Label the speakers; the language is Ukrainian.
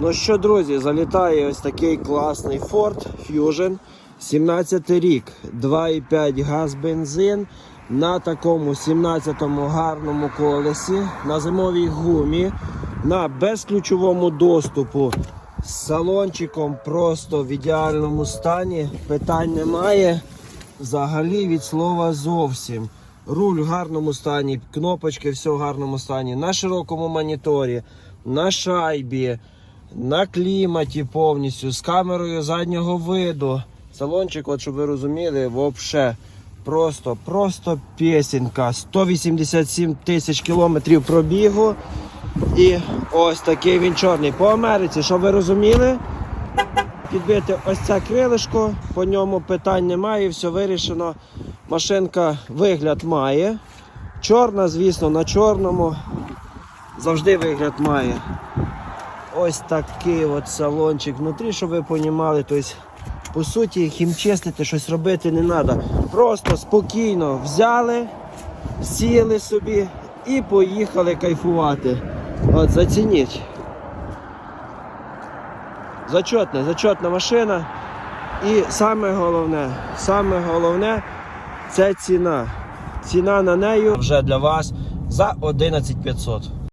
Speaker 1: Ну що, друзі, залітає ось такий класний Ford Fusion. 17 рік, 2,5 газ бензин на такому 17-му гарному колесі, на зимовій гумі, на безключовому доступу з салончиком просто в ідеальному стані. Питань немає. Взагалі від слова зовсім. Руль в гарному стані, кнопочки все в гарному стані. На широкому моніторі, на шайбі, на кліматі повністю, з камерою заднього виду. Салончик, от щоб ви розуміли, вообще просто, просто пісенька. 187 тисяч кілометрів пробігу. І ось такий він чорний. По Америці, щоб ви розуміли, підбити ось це крилишко, по ньому питань немає, все вирішено. Машинка вигляд має. Чорна, звісно, на чорному. Завжди вигляд має. Ось такий от салончик внутрі, щоб ви розуміли. Тобто, по суті, хімчистити, щось робити не треба. Просто спокійно взяли, сіли собі і поїхали кайфувати. От, зацініть. Зачетна, зачетна машина. І саме головне, саме головне це ціна. Ціна на неї вже для вас за 11500.